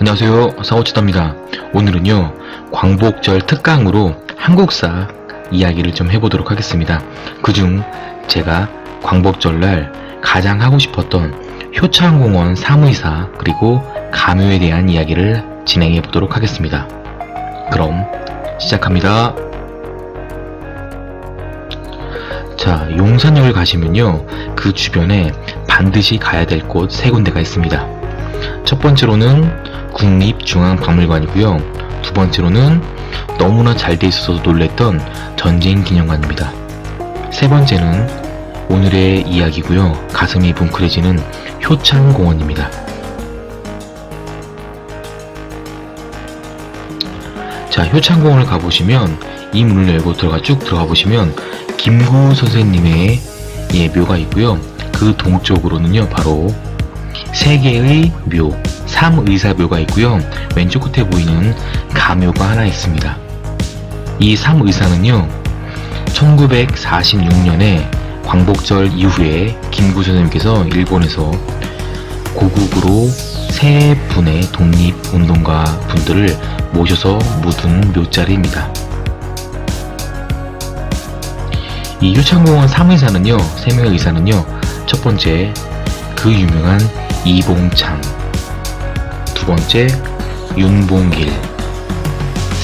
안녕하세요. 사오치다입니다. 오늘은요, 광복절 특강으로 한국사 이야기를 좀 해보도록 하겠습니다. 그중 제가 광복절날 가장 하고 싶었던 효창공원 사무이사 그리고 가묘에 대한 이야기를 진행해 보도록 하겠습니다. 그럼 시작합니다. 자, 용산역을 가시면요, 그 주변에 반드시 가야 될 곳 세 군데가 있습니다. 첫 번째로는 국립중앙박물관이고요. 두 번째로는 너무나 잘 돼 있어서 놀랬던 전쟁 기념관입니다. 세 번째는 오늘의 이야기고요. 가슴이 뭉클해지는 효창공원입니다. 자, 효창공원을 가보시면 이 문을 열고 들어가 쭉 들어가 보시면 김구 선생님의 예, 묘가 있고요. 그 동쪽으로는요, 바로 세 개의 묘, 삼의사묘가 있고요. 왼쪽 끝에 보이는 가묘가 하나 있습니다. 이 삼의사는요, 1946년에 광복절 이후에 김구 선생님께서 일본에서 고국으로 세 분의 독립운동가 분들을 모셔서 묻은 묘자리입니다. 이 효창공원 3의사는요, 3명의 의사는요, 첫 번째, 그 유명한 이봉창, 두 번째, 윤봉길,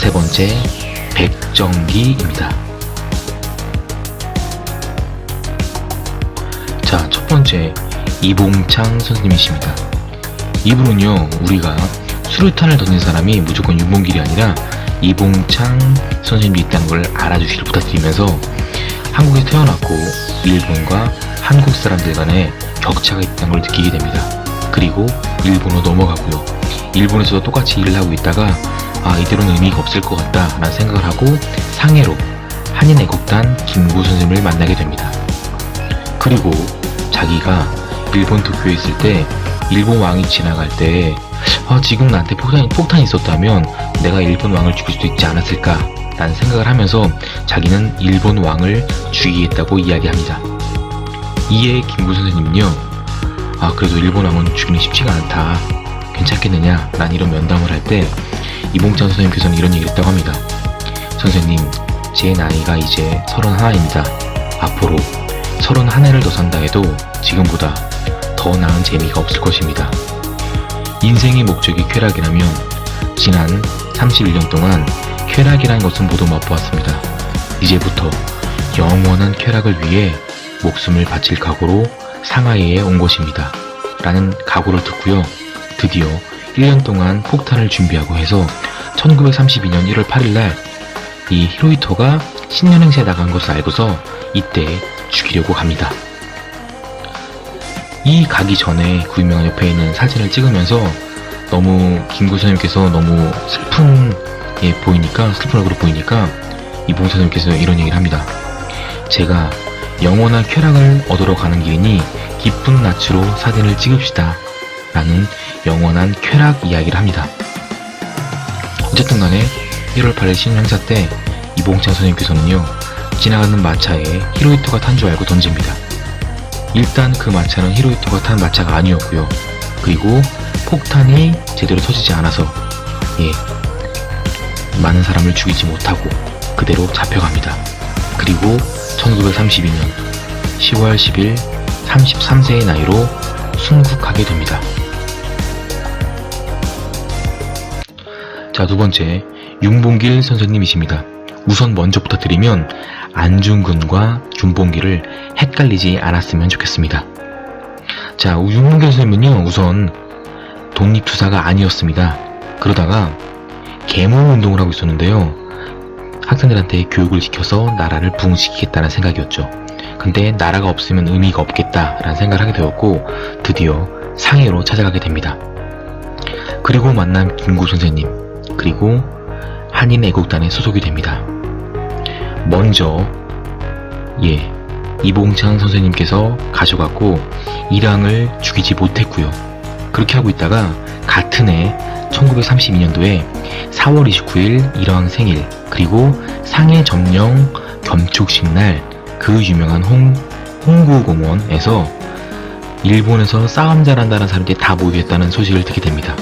세 번째, 백정기입니다. 자, 첫 번째, 이봉창 선생님이십니다. 이분은요, 우리가 수류탄을 던진 사람이 무조건 윤봉길이 아니라 이봉창 선생님이 있다는 걸 알아주시길 부탁드리면서 한국에 태어났고 일본과 한국 사람들 간에 격차가 있다는 걸 느끼게 됩니다. 그리고 일본으로 넘어가고요. 일본에서도 똑같이 일을 하고 있다가 아 이대로는 의미가 없을 것 같다 라는 생각을 하고 상해로 한인애국단 김구 선생님을 만나게 됩니다. 그리고 자기가 일본 도쿄에 있을 때 일본 왕이 지나갈 때 아, 지금 나한테 폭탄이, 폭탄이 있었다면 내가 일본 왕을 죽일 수도 있지 않았을까 라는 생각을 하면서 자기는 일본 왕을 죽이겠다고 이야기합니다. 이에 김구 선생님은요, 아, 그래도 일본 왕은 죽이는 쉽지가 않다. 괜찮겠느냐? 란 이런 면담을 할 때 이봉찬 선생님께서는 이런 얘기를 했다고 합니다. 선생님, 제 나이가 이제 31입니다. 앞으로 31해를 더 산다 해도 지금보다 더 나은 재미가 없을 것입니다. 인생의 목적이 쾌락이라면 지난 31년 동안 쾌락이라는 것은 모두 맛보았습니다. 이제부터 영원한 쾌락을 위해 목숨을 바칠 각오로 상하이에 온 것입니다. 라는 각오를 듣고요. 드디어 1년 동안 폭탄을 준비하고 해서 1932년 1월 8일날 이 히로히토가 신년행시에 나간 것을 알고서 이때 죽이려고 갑니다. 이 가기 전에 그 유명한 옆에 있는 사진을 찍으면서 너무 김구 선생님께서 너무 슬픈 예 보이니까 슬픈 얼굴로 보이니까 이봉 선생님께서 이런 얘기를 합니다. 제가 영원한 쾌락을 얻으러 가는 길이니 기쁜 낯으로 사진을 찍읍시다. 라는 영원한 쾌락 이야기를 합니다. 어쨌든 간에 1월 8일 신년 행사 때 이봉찬 선생님께서는요 지나가는 마차에 히로히토가 탄 줄 알고 던집니다. 일단 그 마차는 히로히토가 탄 마차가 아니었고요. 그리고 폭탄이 제대로 터지지 않아서 예 많은 사람을 죽이지 못하고 그대로 잡혀갑니다. 그리고 1932년 10월 10일 33세의 나이로 순국하게 됩니다. 자, 두 번째, 윤봉길 선생님이십니다. 우선 먼저부터 드리면 안중근과 윤봉길을 헷갈리지 않았으면 좋겠습니다. 자, 윤봉길 선생님은요, 우선 독립투사가 아니었습니다. 그러다가 계몽운동을 하고 있었는데요. 학생들한테 교육을 시켜서 나라를 부흥시키겠다는 생각이었죠. 근데 나라가 없으면 의미가 없겠다라는 생각을 하게 되었고 드디어 상해로 찾아가게 됩니다. 그리고 만난 김구 선생님 그리고 한인 애국단에 소속이 됩니다. 먼저 예 이봉창 선생님께서 가져갔고 이랑을 죽이지 못했고요. 그렇게 하고 있다가 같은 해 1932년도에 4월 29일 일왕 생일 그리고 상해 점령 겸축식 날 그 유명한 홍, 홍구공원에서 일본에서 싸움 잘한다는 사람들이 다 모여있다는 소식을 듣게 됩니다.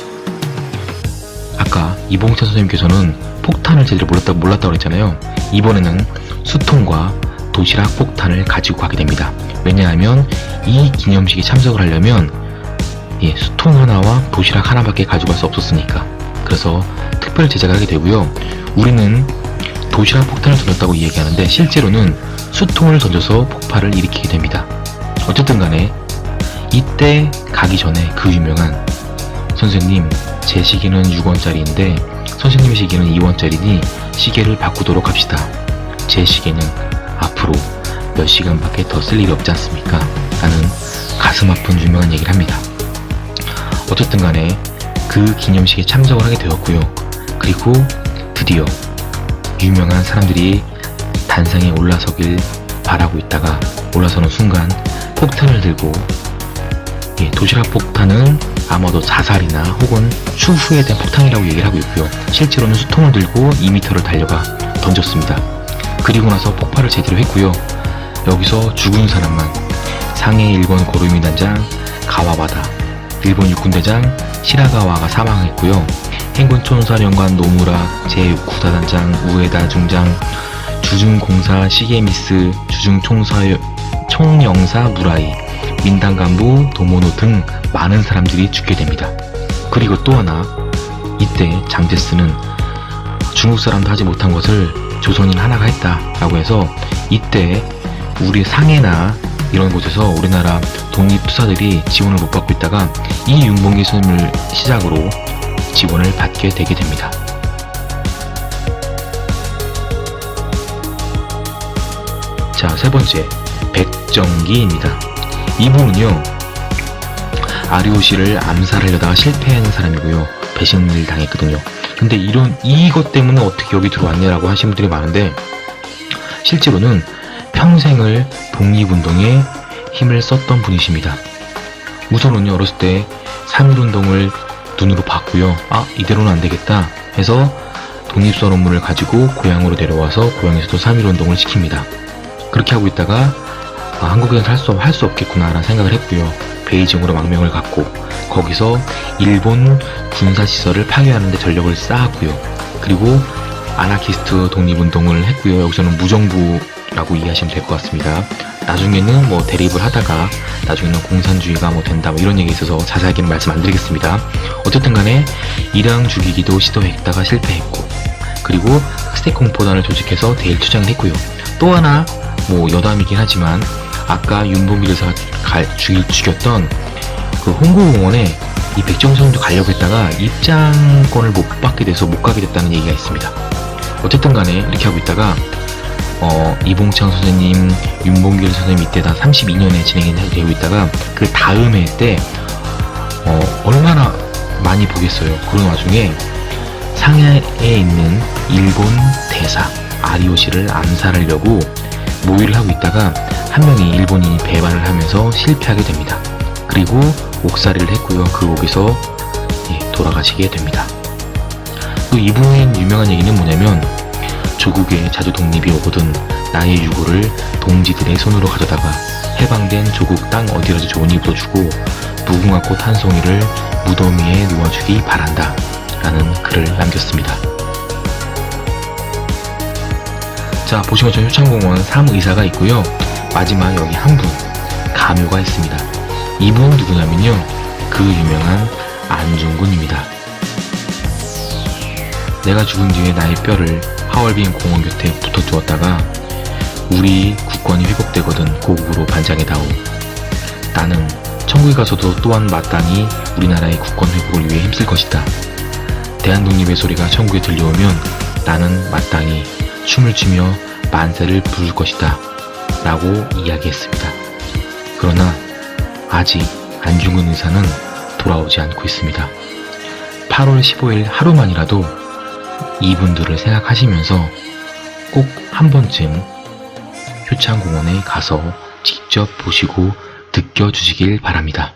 아까 이봉찬 선생님께서는 폭탄을 제대로 몰랐다, 몰랐다고 그랬잖아요. 이번에는 수통과 도시락 폭탄을 가지고 가게 됩니다. 왜냐하면 이 기념식에 참석을 하려면 예, 수통 하나와 도시락 하나밖에 가져갈 수 없었으니까. 그래서 특별 제작을 하게 되고요. 우리는 도시락 폭탄을 던졌다고 이야기하는데 실제로는 수통을 던져서 폭발을 일으키게 됩니다. 어쨌든 간에 이때 가기 전에 그 유명한 선생님 제 시계는 6원짜리인데 선생님의 시계는 2원짜리니 시계를 바꾸도록 합시다. 제 시계는 앞으로 몇 시간밖에 더 쓸 일이 없지 않습니까? 라는 가슴 아픈 유명한 얘기를 합니다. 어쨌든 간에 그 기념식에 참석을 하게 되었고요. 그리고 드디어 유명한 사람들이 단상에 올라서길 바라고 있다가 올라서는 순간 폭탄을 들고 예, 도시락 폭탄은 아마도 자살이나 혹은 추후에 대한 폭탄이라고 얘기를 하고 있고요. 실제로는 수통을 들고 2m를 달려가 던졌습니다. 그리고 나서 폭발을 제대로 했고요. 여기서 죽은 사람만 상해 일본 고루미 단장 가와바다, 일본 육군대장 시라가와가 사망했고요. 행군 촌사령관 노무라 제6구사단장 우에다 중장 주중공사 시게미스 주중총사 총영사 무라이 민당 간부 도모노 등 많은 사람들이 죽게 됩니다. 그리고 또 하나 이때 장제스는 중국 사람도 하지 못한 것을 조선인 하나가 했다라고 해서 이때 우리 상해나 이런 곳에서 우리나라 독립 투사들이 지원을 못 받고 있다가 이 윤봉기 선임을 시작으로 지원을 받게 되게 됩니다. 자, 세 번째, 백정기입니다. 이분은요, 아리오시를 암살하려다가 실패한 사람이고요. 배신을 당했거든요. 근데 이런, 이것 때문에 어떻게 여기 들어왔냐라고 하신 분들이 많은데, 실제로는 평생을 독립운동에 힘을 썼던 분이십니다. 우선은요, 어렸을 때 3.1운동을 눈으로 봤고요. 아, 이대로는 안 되겠다 해서 독립선 논문을 가지고 고향으로 내려와서 고향에서도 3.1운동을 시킵니다. 그렇게 하고 있다가 아, 한국에서 할 수, 할 수 없겠구나라는 생각을 했고요. 베이징으로 망명을 갖고 거기서 일본 군사시설을 파괴하는데 전력을 쌓았고요. 그리고 아나키스트 독립운동을 했고요. 여기서는 무정부 라고 이해하시면 될 것 같습니다. 나중에는 뭐 대립을 하다가 나중에는 공산주의가 뭐 된다 뭐 이런 얘기 있어서 자세하게는 말씀 안 드리겠습니다. 어쨌든 간에 일왕 죽이기도 시도했다가 실패했고 그리고 흑색 공포단을 조직해서 대일 투쟁을 했고요. 또 하나 뭐 여담이긴 하지만 아까 윤봉길 의사가 갈- 죽일, 죽였던 그 홍보공원에 이 백정선도 가려고 했다가 입장권을 못 받게 돼서 못 가게 됐다는 얘기가 있습니다. 어쨌든 간에 이렇게 하고 있다가 어, 이봉창 선생님, 윤봉길 선생님 이때 다 32년에 진행이 되고 있다가 그 다음 해 때 어, 얼마나 많이 보겠어요. 그런 와중에 상해에 있는 일본 대사 아리오시를 암살하려고 모의를 하고 있다가 한 명의 일본인이 배반을 하면서 실패하게 됩니다. 그리고 옥살이를 했고요. 그 옥에서 예, 돌아가시게 됩니다. 또 이분의 유명한 얘기는 뭐냐면 조국에 자주 독립이 오거든 나의 유고를 동지들의 손으로 가져다가 해방된 조국 땅 어디라도 좋은 입도 주고 무궁화꽃 한 송이를 무덤 위에 놓아주기 바란다 라는 글을 남겼습니다. 자 보시면 저 효창공원 사무의사가 있고요. 마지막 여기 한 분 가묘가 있습니다. 이분 누구냐면요. 그 유명한 안중근입니다. 내가 죽은 뒤에 나의 뼈를 하얼빈 공원 곁에 붙어 두었다가 우리 국권이 회복되거든 고국으로 반장해 다오. 나는 천국에 가서도 또한 마땅히 우리나라의 국권 회복을 위해 힘쓸 것이다. 대한독립의 소리가 천국에 들려오면 나는 마땅히 춤을 추며 만세를 부를 것이다. 라고 이야기했습니다. 그러나 아직 안중근 의사는 돌아오지 않고 있습니다. 8월 15일 하루만이라도 이분들을 생각하시면서 꼭 한 번쯤 효창공원에 가서 직접 보시고 느껴주시길 바랍니다.